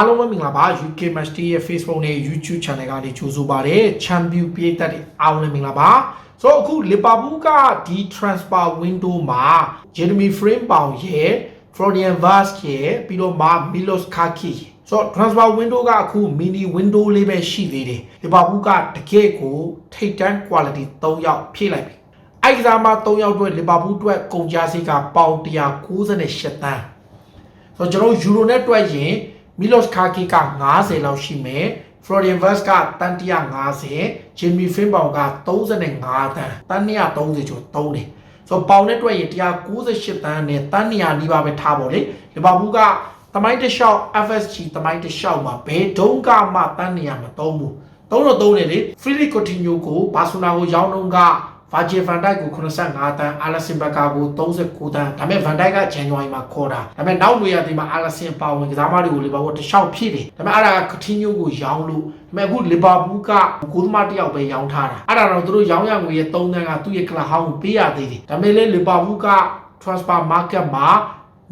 အားလုံးပဲမင်္ဂလာပါ UK Match Day ရဲ့ Facebook နဲ့ YouTube Channel ကနေကြိုဆိုပါရစေ Champion ပြည်သက်တွေအားလုံးလည်းမင်္ဂလာပါဆိုတော့အခု Liverpool ကဒီ transfer window မှာ Jeremy Frimpong ရဲ့ Florian Wirtz ရဲ့ပြီးတော့မှ Milos Kaki ဆိုတော့ transfer window ကအခု mini window လေးပဲရှိသေးတယ် Liverpool ကတကယ့်ကိုထိပ်တန်း quality 3ယောက်ဖြည့်လိုက်ပြီအဲ့ဒီကစားမ3ယောက်အတွက် Liverpool အတွက်ကုန်ကျစရိတ်ကပေါင်198တန်းဆိုတော့ကျွန်တော်ယူရိုနဲ့တွက်ရင် မီလော့စ်ကာကီက90လောက်ရှိမယ်ဖလော်ရီယန်ဗတ်စ်ကတန်150ဂျင်မီဖင်ဘောင်က35တန်းတန်း230ကျော်3တယ်ဆိုတော့ပေါင်နဲ့တွက်ရင်198တန်းနဲ့တန်း200နီးပါးပဲထားပါလေလီဗာပူးကတမိုင်းတစ်လျှောက် FSG တမိုင်းတစ်လျှောက်မှာဘယ်ဒုံးကမှတန်း200မသုံးဘူးသုံးတော့သုံးတယ်လေဖီလီကိုတီညိုကိုဘာဆိုနာကိုရောင်းတော့က ဗာဂျီဖန်တိုက်ကို85တန်းအာလက်ဆင်ဘကာကို39တန်းဒါပေမဲ့ဗန်ဒိုက်ကဇန်နဝါရီမှာခေါ်တာဒါပေမဲ့နောက်နေရာဒီမှာအာလက်ဆင်ပါဝင်ကစားမတွေကိုလီဗာပူးတခြားဖြစ်တယ်ဒါပေမဲ့အဲ့ဒါကကတီညိုကိုရောင်းလို့ဒါပေမဲ့အခုလီဗာပူးကကိုသမားတစ်ယောက်ပဲရောင်းထားတာအဲ့ဒါတော့သူတို့ရောင်းရငွေရဲ့3တန်းကသူ့ရဲ့ကလဟောင်းကိုပေးရသေးတယ်ဒါပေမဲ့လေလီဗာပူးက transfer market မှာ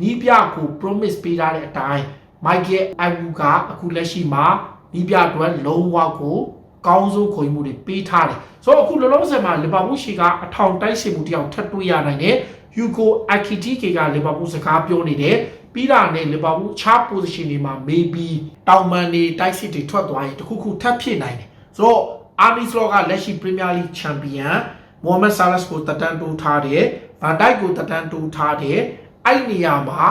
နီးပြကို promise ပေးထားတဲ့အတိုင်း Michael Iwu ကအခုလက်ရှိမှာနီးပြအတွက်လုံးဝကို ကောင်းဆုံးခွင့်မှုတွေပေးထားတယ်ဆိုတော့အခုလောလောဆယ်မှာလီဗာပူးရှီကအထောင်တိုက်စစ်မှုတယောက်ထပ်တွေ့ရနိုင်တယ်ယူကိုအကီတီကေကလီဗာပူးစကားပြောနေတယ်ပြီးတာနဲ့လီဗာပူးချား position တွေမှာ maybe တောင်မန်တွေတိုက်စစ်တွေထွက်သွားရင်တခုခုထပ်ဖြစ်နိုင်တယ်ဆိုတော့အာမီစလောကလက်ရှိ Premier League Champion မိုဟာမက်ဆာလတ်ကိုတက်တန်းတိုးထားတယ်ဗန်ဒိုက်ကိုတက်တန်းတိုးထားတယ်အဲ့နေရာမှာ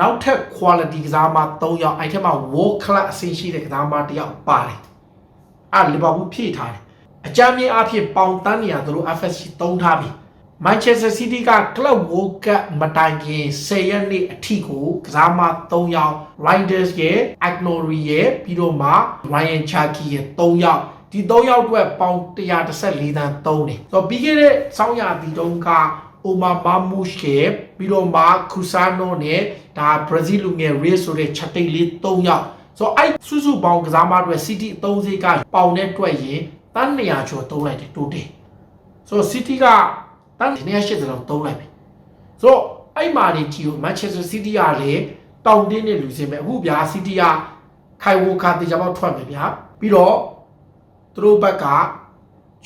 နောက်ထပ် quality ကစားမ3ယောက်အဲ့ထက်မှာ world class အဆင့်ရှိတဲ့ကစားမတစ်ယောက်ပါတယ် အဲ့လီဗာပူးဖြည့်ထားတယ်အကြမ်းမြင့်အဖြစ်ပေါင်တန်းနေရသူတို့ FSC သုံးထားပြီ Manchester City က Club World Cup မတိုင်ခင်10ရက်နေ့အထိကိုကစားမ3ယောက် Riders ရဲ့ Agnory ရဲ့ပြီးတော့မှ Ryan Cherky ရဲ့3ယောက်ဒီ3ယောက်အတွက်ပေါင်114တန်းသုံးတယ်ဆိုတော့ပြီးခဲ့တဲ့စောင်းရတီတုံးက Omar Mamouche ရဲ့ပြီးတော့မှ Cusano နဲ့ဒါ Brazil လူငယ် Real ဆိုတဲ့ချက်တိတ်လေး3ယောက် ဆိုတော့အဲ့စုစုပေါင်းကစားမအတွက် City အသုံးစရိတ်ကပေါင်နဲ့တွက်ရင်တန်း200ကျော်သုံးလိုက်တယ်တိုးတယ်ဆိုတော့ City ကတန်း280လောက်သုံးလိုက်ပြီဆိုတော့အဲ့မာဒီတီကို Manchester City ကလည်းတောင်းတင်းနေလူစင်ပဲအခုဗျာ City ကခိုင်ဝိုခါတေချာပေါက်ထွက်မယ်ဗျာပြီးတော့သူတို့ဘက်က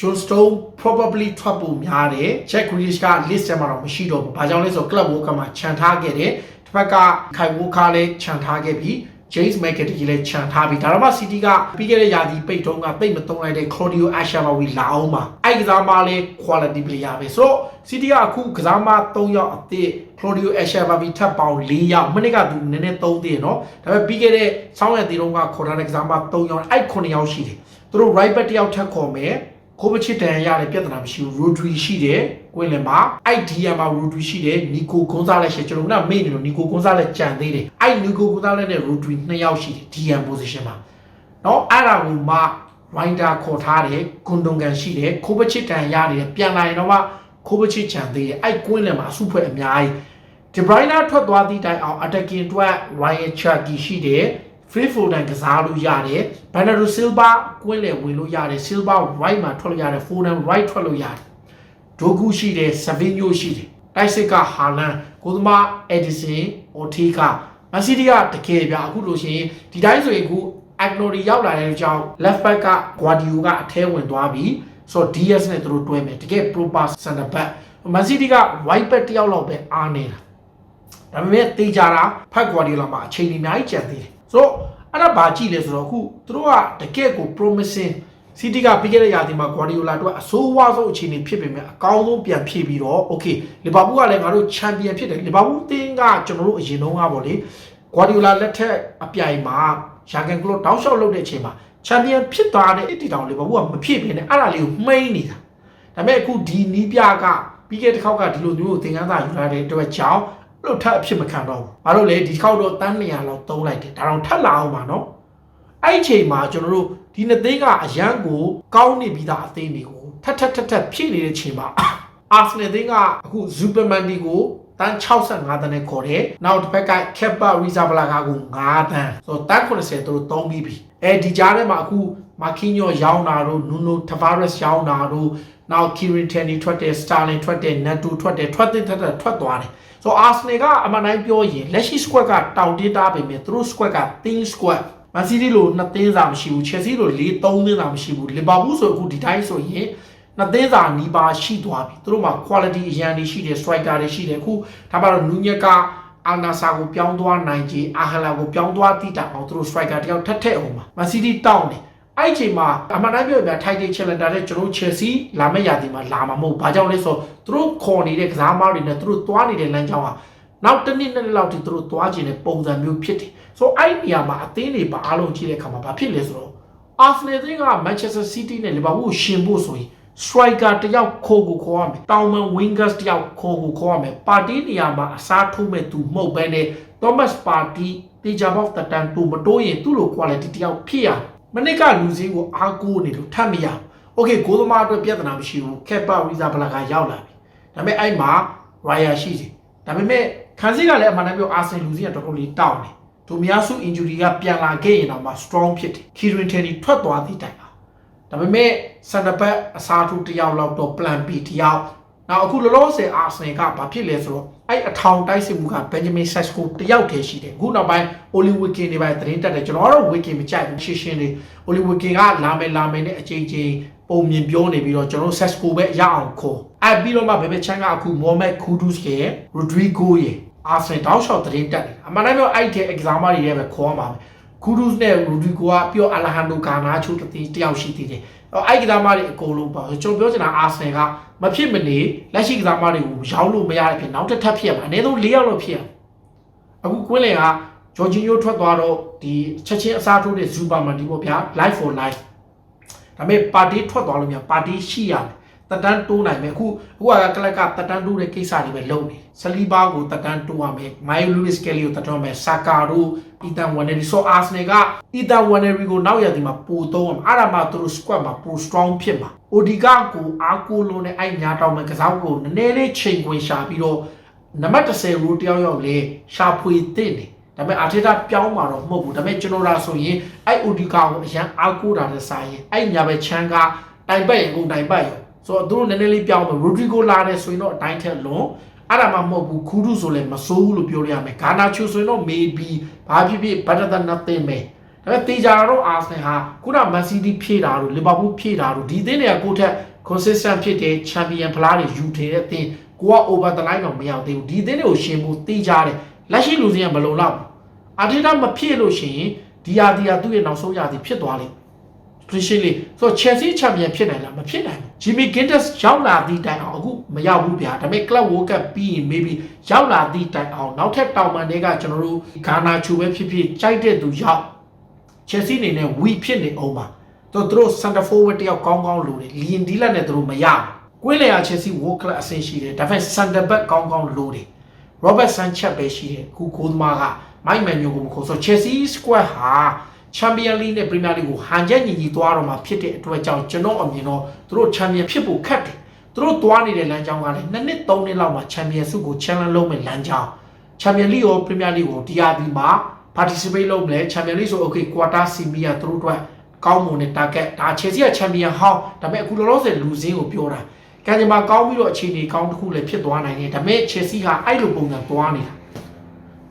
John Stone probably ထွက်ဖို့များတယ် Jack Grealish က list ထဲမှာတော့မရှိတော့ဘူး။ဘာကြောင့်လဲဆိုတော့ Club World Cup မှာခြံထားခဲ့တယ်။တစ်ဖက်က Kai Walker လည်းခြံထားခဲ့ပြီး James McAtee လည်းခြံထားပြီးဒါတော့မှ City ကပြီးခဲ့တဲ့ရာသီပိတ်တုံးကပိတ်မသုံးလိုက်တဲ့ Claudio Ashabawi လာအောင်မှာအဲ့ကစားမလည်း quality player ပဲဆိုတော့ City ကအခုကစားမ3ယောက်အသစ် Claudio Ashabawi ထပ်ပေါင်း4ယောက်မိနစ်ကသူနည်းနည်းသုံးသေးတယ်နော်ဒါပေမဲ့ပြီးခဲ့တဲ့ဆောင်းရည်တီတုံးကခေါ်ထားတဲ့ကစားမ3ယောက်အဲ့9ယောက်ရှိတယ်သူတို့ right back တယောက်ထပ်ခေါ်မယ် ကိုပချစ်တန်ရတဲ့ပြဿနာမရှိဘူးရိုဒရီရှိတယ်ကွင်းလင်မှာအဲ့ဒီယာမှာရိုဒရီရှိတယ်နီကိုဂွန်ဇာလက်ရှိကျွန်တော်ကမေ့နေလို့နီကိုဂွန်ဇာလက်ကြံသေးတယ်အဲ့နီကိုဂွန်ဇာလက်နဲ့ရိုဒရီနှစ်ယောက်ရှိတယ်ဒီယမ် position မှာเนาะအဲ့ဒါကိုမှရိုင်းတာခေါ်ထားတယ်ဂွန်ဒုံကန်ရှိတယ်ကိုပချစ်တန်ရနေတယ်ပြန်လာရင်တော့မှကိုပချစ်ချန်သေးတယ်အဲ့ကွင်းလင်မှာအစုဖွဲ့အများကြီးဒီဘရိုင်းနာထွက်သွားသည့်တိုင်အောင် attacking အတွက် Ryan Cherky ရှိတယ် free Foden ကစားလို့ရတယ်။ Bernardo Silva ကွင်းလေဝင်လို့ရတယ်။ Silva right မှာထွက်လို့ရတယ်။ Foden right ထွက်လို့ရတယ်။ Dogu ရှိတယ်။ Savinho ရှိတယ်။တိုက်စစ်က Haaland ကိုသမား Edison Ortega မန်စီးတီးကတကယ်ပြအခုလို့ရှိရင်ဒီတိုင်းဆိုရင်အခု Agnori ရောက်လာတဲ့အကြောင်း left back က Guardiola ကအထဲဝင်သွားပြီဆိုတော့ DS နဲ့သူတို့တွဲမယ်တကယ် proper center back မန်စီးတီးက right back တယောက်လောက်ပဲအားနေတာဒါပေမဲ့တေးကြတာဖက်ကွာဒီလာမှာအချိန်ကြီးအများကြီးကြံသေးတယ် ဆိုတော့အဲ့ဒါဘာကြည့်လဲဆိုတော့အခုသူတို့ကတကယ့်ကို promising စီတီကပြီးခဲ့တဲ့ရာသီမှာ Guardiola တို့ကအဆိုးဝါးဆုံးအခြေအနေဖြစ်ပေမဲ့အကောင်းဆုံးပြန်ဖြည့်ပြီးတော့ okay လီဗာပူးကလည်းငါတို့ champion ဖြစ်တယ်လီဗာပူးတင်းကကျွန်တော်တို့အရင်တုန်းကပေါ့လေ Guardiola လက်ထက်အပြိုင်မှာရာဂန်ကလော့တောက်လျှောက်လုပ်တဲ့အချိန်မှာ champion ဖြစ်သွားတဲ့အတီတောင်လီဗာပူးကမဖြစ်ဘဲနဲ့အဲ့ဒါလေးကိုမှိန်းနေတာဒါပေမဲ့အခုဒီနီးပြကပြီးခဲ့တဲ့ခေါက်ကဒီလိုမျိုးကိုသင်ခန်းစာယူလာတဲ့အတွက်ကြောင့် လို့ထပ်အဖြစ်မခံတော့ဘူး။ဘာလို့လဲဒီတစ်ခေါက်တော့တန်း200လောက်သုံးလိုက်တယ်။ဒါတော့ထပ်လာအောင်ပါနော်။အဲ့ဒီအချိန်မှာကျွန်တော်တို့ဒီနှစ်သိန်းကအရန်ကိုကောင်းနေပြီးသားအသိန်းတွေကိုထပ်ထပ်ထပ်ထပ်ဖြည့်နေတဲ့ချိန်မှာအာဆနယ်သိန်းကအခုဇူပမန်ဒီကိုတန်း65တန်းနဲ့ခေါ်တယ်။နောက်တစ်ဖက်က Kepa Arrizabalaga ကို9တန်း။ဆိုတော့တန်း80သူတို့သုံးပြီးပြီ။အဲဒီကြားထဲမှာအခုမာကီညိုရောင်းတာတို့နူနိုတဗာရက်စ်ရောင်းတာတို့နောက် Kieran Tierney ထွက်တယ် Sterling ထွက်တယ် Neto ထွက်တယ်ထွက်တဲ့ထွက်တဲ့ထွက်သွားတယ်။ ဆိုတော့ Arsenal ကအမှန်တိုင်းပြောရင်လက်ရှိ squad ကတောင်တင်းတားပေမဲ့သူတို့ squad က thin squad မန်စီးတီးလိုနှစ်သင်းစာမရှိဘူးချယ်ဆီလို၄၃သင်းစာမရှိဘူးလီဗာပူးဆိုအခုဒီတိုင်းဆိုရင်နှစ်သင်းစာနီးပါးရှိသွားပြီသူတို့မှာ quality အရန်တွေရှိတယ် striker တွေရှိတယ်အခုဒါမှတော့နူညက်ကအာနာဆာကိုပြောင်းသွားနိုင်ကြီးအာဟလာကိုပြောင်းသွားတိတာအောင်သူတို့ striker တယောက်ထက်ထက်အောင်ပါမန်စီးတီးတောင်းတယ် အဲ့ဒီအချိန်မှာအမှန်တမ်းပြောပြထိုက်တဲ့ challenger တဲ့ကျွန်တော် Chelsea လာမယ့်ရာသီမှာလာမှာမဟုတ်ဘာကြောင့်လဲဆိုတော့သူတို့ခေါ်နေတဲ့ကစားသမားတွေနဲ့သူတို့သွားနေတဲ့လမ်းကြောင်းဟာနောက်တစ်နှစ်နှစ်နှစ်လောက်ထိသူတို့သွားကျင်တဲ့ပုံစံမျိုးဖြစ်တယ်ဆိုတော့အဲ့ဒီနေရာမှာအသင်းတွေပါအားလုံးကြည့်တဲ့အခါမှာဘာဖြစ်လဲဆိုတော့ Arsenal သင်းက Manchester City နဲ့ Liverpool ကိုရှင်ဖို့ဆိုရင် striker တယောက်ခိုးကိုခေါ်ရမယ်တောင်မန် wingers တယောက်ခိုးကိုခေါ်ရမယ်ပါတီနေရာမှာအစားထိုးမဲ့သူမဟုတ်ဘဲနဲ့ Thomas Partey တေချာဘောက်တတန်တူမတိုးရင်သူ့လို quality တယောက်ဖြစ်ရ မနစ်ကလူစည်းကိုအားကိုးနေလို့ထပ်မရဘူး Okay ဂိုးသမားအတွက်ပြဿနာမရှိဘူးကက်ပါဝီဇာဘလာကရောက်လာပြီဒါပေမဲ့အဲ့မှာ Raya ရှိတယ်ဒါပေမဲ့ခန်းစီကလည်းအမှန်တမ်းပြောအာဆင်လူစည်းကတော်တော်လေးတောင်းတယ်ဒိုမီယာစု injury ကပြန်လာခဲ့ရင်တော့မှ strong ဖြစ်တယ် Kieran Tierney ထွက်သွားသည့်တိုင်အောင်ဒါပေမဲ့ center back အစားထိုးတစ်ယောက်လောက်တော့ plan B တစ်ယောက်နောက်အခုလောလောဆယ် Arsenal ကဘာဖြစ်လဲဆိုတော့ အဲ့အထောင်တိုက်စစ်မှုက Benjamin Sesko တယောက်တည်းရှိတယ်အခုနောက်ပိုင်း Oli Wikin တွေပဲသတင်းတက်တယ်ကျွန်တော်ကတော့ Wikin မကြိုက်ဘူးရှင်းရှင်းလေး Oli Wikin ကလာမယ်လာမယ်နဲ့အချိန်ချင်းပုံမြင်ပြောနေပြီးတော့ကျွန်တော် Sesko ပဲရအောင်ခေါ်အဲ့ပြီးတော့မှဘယ်ဘက်ချမ်းကအခု Mohamed Kudus ရဲ့ Rodrigo ရဲ့ Arsenal တောက်လျှောက်သတင်းတက်တယ်အမှန်တမ်းပြောအဲ့ဒီ exam တွေလည်းပဲခေါ်မှာပဲ Kudus နဲ့ Rodrigo ကပြော Alejandro Garnacho တယောက်ရှိသေးတယ်အဲ့ဒီကစားမတွေအကုန်လုံးပါကျွန်တော်ပြောချင်တာ Arsenal ကမဖြစ်မနေလက်ရှိကစားမတွေကိုရောင်းလို့မရတဲ့ဖြစ်နောက်တစ်ထပ်ဖြစ်ရမှာအနည်းဆုံး၄ယောက်တော့ဖြစ်ရအခုကွင်းလင်ကဂျော်ဂျီယိုထွက်သွားတော့ဒီချက်ချင်းအစားထိုးတဲ့ဇူပါမန်ဒီပေါ့ဗျာ live for life ဒါပေမဲ့ပါတီထွက်သွားလို့မြန်ပါတီရှိရတယ် တက်တန်းတိုးနိုင်မယ်အခုအခုကကလက်ကတက်တန်းတိုးတဲ့ကိစ္စတွေပဲလုပ်နေဆလီဘာကိုတက်တန်းတိုးရမယ်မိုင်လူးစ်ကယ်လီကိုတက်တန်းမယ်ဆာကာတို့အီတန်ဝန်နရီဆိုအာစနယ်ကအီတန်ဝန်နရီကိုနောက်ရသည်မှာပိုသုံးအောင်အဲ့ဒါမှသူတို့ squad မှာပို strong ဖြစ်မှာအိုဒီကာကိုအားကိုလုံးနဲ့အဲ့ညာတောင်းမဲ့ကစားကိုနည်းနည်းလေးချိန်ခွင်ရှာပြီးတော့နံပါတ်10ရိုးတယောက်ယောက်လေးရှာဖွေတဲ့နေဒါပေမဲ့အာထေတာပြောင်းมาတော့မဟုတ်ဘူးဒါပေမဲ့ကျွန်တော်ဒါဆိုရင်အဲ့အိုဒီကာကိုအရန်အားကိုးတာနဲ့စာရင်အဲ့ညာပဲချမ်းကတိုင်ပတ်ရင်ကုန်တိုင်ပတ်ရော ဆိုတော့သူတို့နည်းနည်းလေးပြောင်းမယ်ရိုဒရီဂိုလာနဲ့ဆိုရင်တော့အတိုင်းထက်လွန်အဲ့ဒါမှမဟုတ်ဘူးခူးဒူဆိုလည်းမစိုးဘူးလို့ပြောရမယ်ဂါနာချိုဆိုရင်တော့ maybe ဘာဖြစ်ဖြစ် better than nothing ပဲဒါပေမဲ့တေချာတော့ Arsenal ဟာခုန Man City ဖြည့်တာတို့ Liverpool ဖြည့်တာတို့ဒီသင်းတွေကကိုယ့်ထက် consistent ဖြစ်တဲ့ champion ဖလားတွေယူထည်တဲ့အသင်းကိုက over the line တော့မရောက်သေးဘူးဒီသင်းတွေကိုရှင်ဖို့တေချာတယ်လက်ရှိလူစင်းကမလုံလောက်ဘူးအာတီတာမဖြစ်လို့ရှိရင်ဒီယာဒီယာသူ့ရဲ့နောက်ဆုံးရာသီဖြစ်သွားလိမ့် appreciate လေးဆိုတော့ Chelsea champion ဖြစ်နိုင်လားမဖြစ်နိုင်ဘူး Jimmy Gindes ရောက်လာသည့်တိုင်အောင်အခုမရောက်ဘူးဗျာဒါပေမဲ့ Club World Cup ပြီးရင် maybe ရောက်လာသည့်တိုင်အောင်နောက်ထပ်တောင်ပန်တွေကကျွန်တော်တို့ဂါနာချူပဲဖြစ်ဖြစ်ကြိုက်တဲ့သူရောက် Chelsea အနေနဲ့ weak ဖြစ်နေအောင်ပါတော့သူတို့ center forward တယောက်ကောင်းကောင်းလိုတယ် Liam Delap နဲ့သူတို့မရဘူးကွင်းလေယာ Chelsea World Class အဆင့်ရှိတယ်ဒါပေမဲ့ center back ကောင်းကောင်းလိုတယ် Robert Sanchez ပဲရှိတယ်အခုဂိုးသမားကမိုက်မန်ညိုကိုမခေါ်ဆို Chelsea squad ဟာ Champion League နဲ့ Premier League ကိုဟန်ချက်ညီညီသွားတော့မှာဖြစ်တဲ့အတွက်ကြောင့်ကျွန်တော်အမြင်တော့သူတို့ Champion ဖြစ်ဖို့ခက်တယ်သူတို့သွားနေတဲ့လမ်းကြောင်းကလည်းနှစ်နှစ်သုံးနှစ်လောက်မှာ Champion ဆုကို challenge လုပ်မဲ့လမ်းကြောင်း Champion League ရော Premier League ကိုတရားဒီမှာ participate လုပ်မလဲ Champion League ဆို okay quarter semi ကသူတို့အတွက်ကောင်းမွန်တဲ့ target ဒါ Chelsea က Champion ဟောင်းဒါပေမဲ့အခုလောလောဆယ်လူစင်းကိုပြောတာကံကြမ္မာကောင်းပြီးတော့အခြေအနေကောင်းတစ်ခုလည်းဖြစ်သွားနိုင်တယ်ဒါပေမဲ့ Chelsea ဟာအဲ့လိုပုံစံသွားနေတာ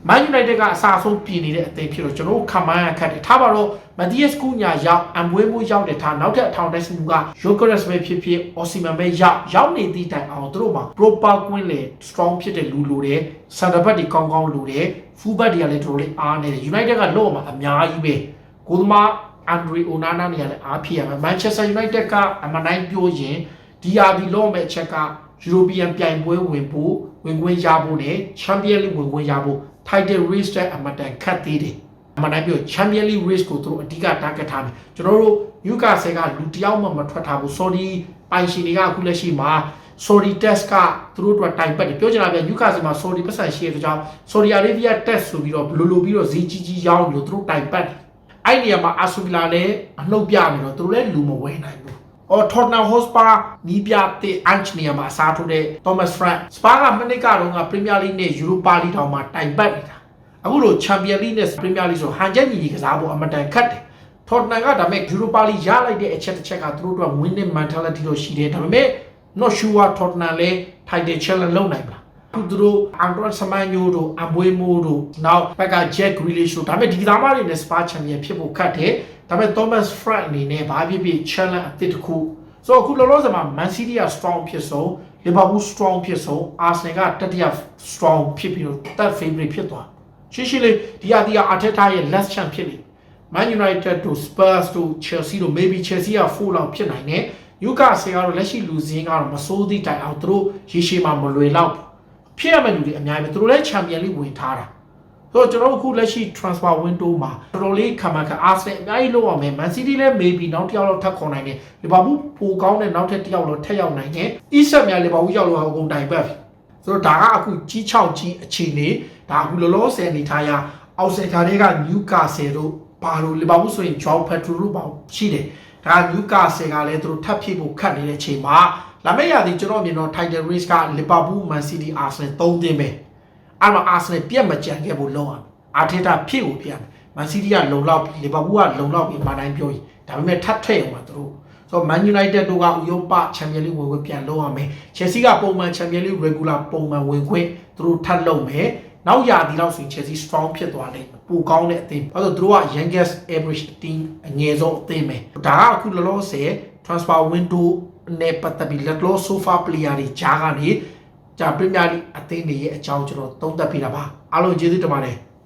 Man United ကအစားဆုံးပြင်နေတဲ့အသင်းဖြစ်တော့ကျွန်တော်တို့ခံမှန်းရခက်တယ်ထားပါတော့ Matthias Cunha ရောက်အမ်ဝဲမိုးရောက်တဲ့ထားနောက်ထပ်အထောင်တက်မှုက Jokeres ပဲဖြစ်ဖြစ် Osimhen ပဲရောက်ရောက်နေသည့်တိုင်အောင်သူတို့မှာ proper ကွင်းလေ strong ဖြစ်တဲ့လူလိုတယ် center back တွေကောင်းကောင်းလိုတယ် full back တွေကလည်းတော်တော်လေးအားနေတယ် United ကလော့မှာအများကြီးပဲကိုသမား Andre Onana နေရာလည်းအားဖြစ်ရမယ် Manchester United ကအမနိုင်ပြောရင် DRB လော့မဲ့အချက်က European ပြိုင်ပွဲဝင်ဖို့ဝင်ခွင့်ရဖို့နဲ့ Champions League ဝင်ခွင့်ရဖို့ title race တဲ့အမတန်ခတ်သေးတယ်အမှန်တမ်းပြော Champion League race ကိုသူတို့အဓိက target ထားတယ်ကျွန်တော်တို့ Newcastle ကလူတယောက်မှမထွက်ထားဘူး sorry ပိုင်ရှင်တွေကအခုလက်ရှိမှာ sorry test ကသူတို့အတွက်တိုင်ပတ်တယ်ပြောချင်တာပြ Newcastle မှာ sorry ပတ်စံရှိတဲ့ကြောင့် Saudi Arabia test ဆိုပြီးတော့ဘလိုလိုပြီးတော့ဈေးကြီးကြီးရောင်းလို့သူတို့တိုင်ပတ်တယ်အဲ့ဒီနေရာမှာ Aston Villa လည်းအနှုတ်ပြနေတော့သူတို့လည်းလူမဝယ်နိုင်ဘူး အော် Tottenham Hotspur နီးပြတဲ့ Anch နေရာမှာအစားထိုးတဲ့ Thomas Frank Spa ကမနစ်ကတော့က Premier League နဲ့ Europa League တောင်မှတိုင်ပတ်နေတာအခုလို Champions League နဲ့ Premier League ဆိုဟန်ချက်ညီညီကစားဖို့အမတန်ခက်တယ် Tottenham ကဒါပေမဲ့ Europa League ရလိုက်တဲ့အချက်တစ်ချက်ကသူတို့အတွက် winning mentality လို့ရှိတယ်ဒါပေမဲ့ not sure Tottenham လည်း title challenge လုပ်နိုင်မလားခုသူတို့အန်ဒရိုက်ဆမန်ယိုတို့အဘွေမိုးတို့နောက်ဘက်က Jack Grealish တို့ဒါပေမဲ့ဒီကစားမတွေနဲ့ Spa Champion ဖြစ်ဖို့ခက်တယ် ဒါပေမဲ့ Thomas Frank အနေနဲ့ဘာဖြစ်ဖြစ် challenge အသစ်တစ်ခုဆိုတော့အခုလောလောဆယ်မှာ Man City က strong ဖြစ်ဆုံး Liverpool strong ဖြစ်ဆုံး Arsenal ကတတိယ strong ဖြစ်ပြီးတော့ third favorite ဖြစ်သွားရှင်းရှင်းလေးဒီအတီးက Arteta ရဲ့ last chance ဖြစ်နေ Man United တို့ Spurs တို့ Chelsea တို့ maybe Chelsea က4လောက်ဖြစ်နိုင်တယ်။ Newcastle ကတော့လက်ရှိလူစင်းကတော့မစိုးသည့်တိုင်အောင်သူတို့ရေရှည်မှာမလွယ်လောက်ဘူးဖြစ်ရမယ့်လူတွေအများကြီးပဲသူတို့လည်း Champion League ဝင်ထားတာ။ဆို တော့ကျွန်တော်တို့အခုလက်ရှိ transfer window မှာတော်တော်လေးခံမှခံ Arsenal အများကြီးလောက်အောင်မယ် Man City လည်း maybe နောက်တစ်ယောက်လောက်ထပ်ခေါ်နိုင်တယ်။ Liverpool ပိုကောင်းတဲ့နောက်ထပ်တစ်ယောက်လောက်ထပ်ရောက်နိုင်တယ်။ East များ Liverpool ရောက်လို့အကုန်တိုင်ပတ်ပြီ။ဆိုတော့ဒါကအခုကြီး6ကြီးအခြေအနေဒါအခုလောလောဆယ်အနေထားရအောက်ဆယ်ခါတွေက Newcastle တို့ဘာလို့လီဗာပူးဆိုရင် Joao Pedro တို့ပါရှိတယ်ဒါက Newcastle ကလည်းသူတို့ထပ်ဖြစ်ဖို့ခတ်နေတဲ့အချိန်မှာလာမယ့်ရာသီကျွန်တော်မြင်တော့ Title Race က Liverpool Man City Arsenal ၃သင်းပဲ အဲ့မှာ Arsenal ပြတ်မကြံခဲ့ဖို့လုံးအောင် Arteta ဖြစ်ကိုပြတ်မယ် Man City ကလုံလောက်ပြီ Liverpool ကလုံလောက်ပြီမနိုင်ပြောရင်ဒါပေမဲ့ထပ်ထည့်အောင်ပါသူတို့ဆိုတော့ Man United တို့ကဥရောပ Champions League ဝင်ခွင့်ပြန်လုပ်ရမယ် Chelsea ကပုံမှန် Champions League regular ပုံမှန်ဝင်ခွင့်သူတို့ထပ်လုပ်မယ်နောက်ရာသီလောက်ဆိုရင် Chelsea strong ဖြစ်သွားလိမ့်မယ်ပိုကောင်းတဲ့အသင်းဘာလို့သူတို့က youngest average team အငယ်ဆုံးအသင်းပဲဒါကအခုလောလောဆယ် transfer window နဲ့ပတ်သက်ပြီးလက်လော sofa player တွေဂျားကနေ ဂျာ Premier League အသင်းတွေရဲ့အကြောင်းကျွန်တော်သုံးသပ်ပြတာပါအားလုံးကျေးဇူးတင်ပါတယ်